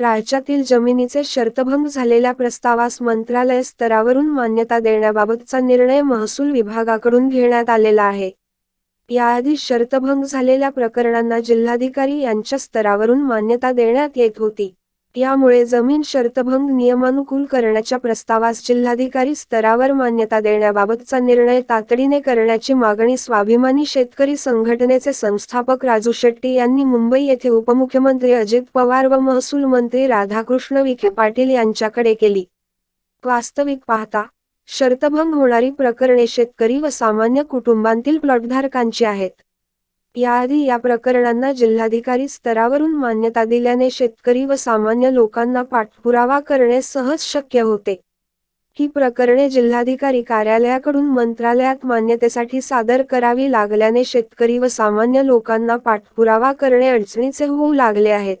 राज्यातील जमिनीचे शर्तभंग झालेल्या प्रस्तावास मंत्रालय स्तरावरून मान्यता देण्याबाबतचा निर्णय महसूल विभागाकडून घेण्यात आलेला आहे. याआधी शर्तभंग झालेल्या प्रकरणांना जिल्हाधिकारी यांच्या स्तरावरून मान्यता देण्यात येत होती. यामुळे जमीन शर्तभंग नियमानुकूल करण्याच्या प्रस्तावास जिल्हाधिकारी स्तरावर मान्यता देण्याबाबतचा निर्णय तातडीने करण्याची मागणी स्वाभिमानी शेतकरी संघटनेचे संस्थापक राजू शेट्टी यांनी मुंबई येथे उपमुख्यमंत्री अजित पवार व महसूल मंत्री राधाकृष्ण विखे पाटील यांच्याकडे केली. वास्तविक पाहता शर्तभंग होणारी प्रकरणे शेतकरी व सामान्य कुटुंबांतील प्लॉटधारकांची आहेत. याआधी या प्रकरणांना जिल्हाधिकारी स्तरावरून मान्यता दिल्याने शेतकरी व सामान्य लोकांना पाठपुरावा करणे सहज शक्य होते. ही प्रकरणे जिल्हाधिकारी कार्यालयाकडून मंत्रालयात मान्यतेसाठी सादर करावी लागल्याने शेतकरी व सामान्य लोकांना पाठपुरावा करणे अडचणीचे होऊ लागले आहेत.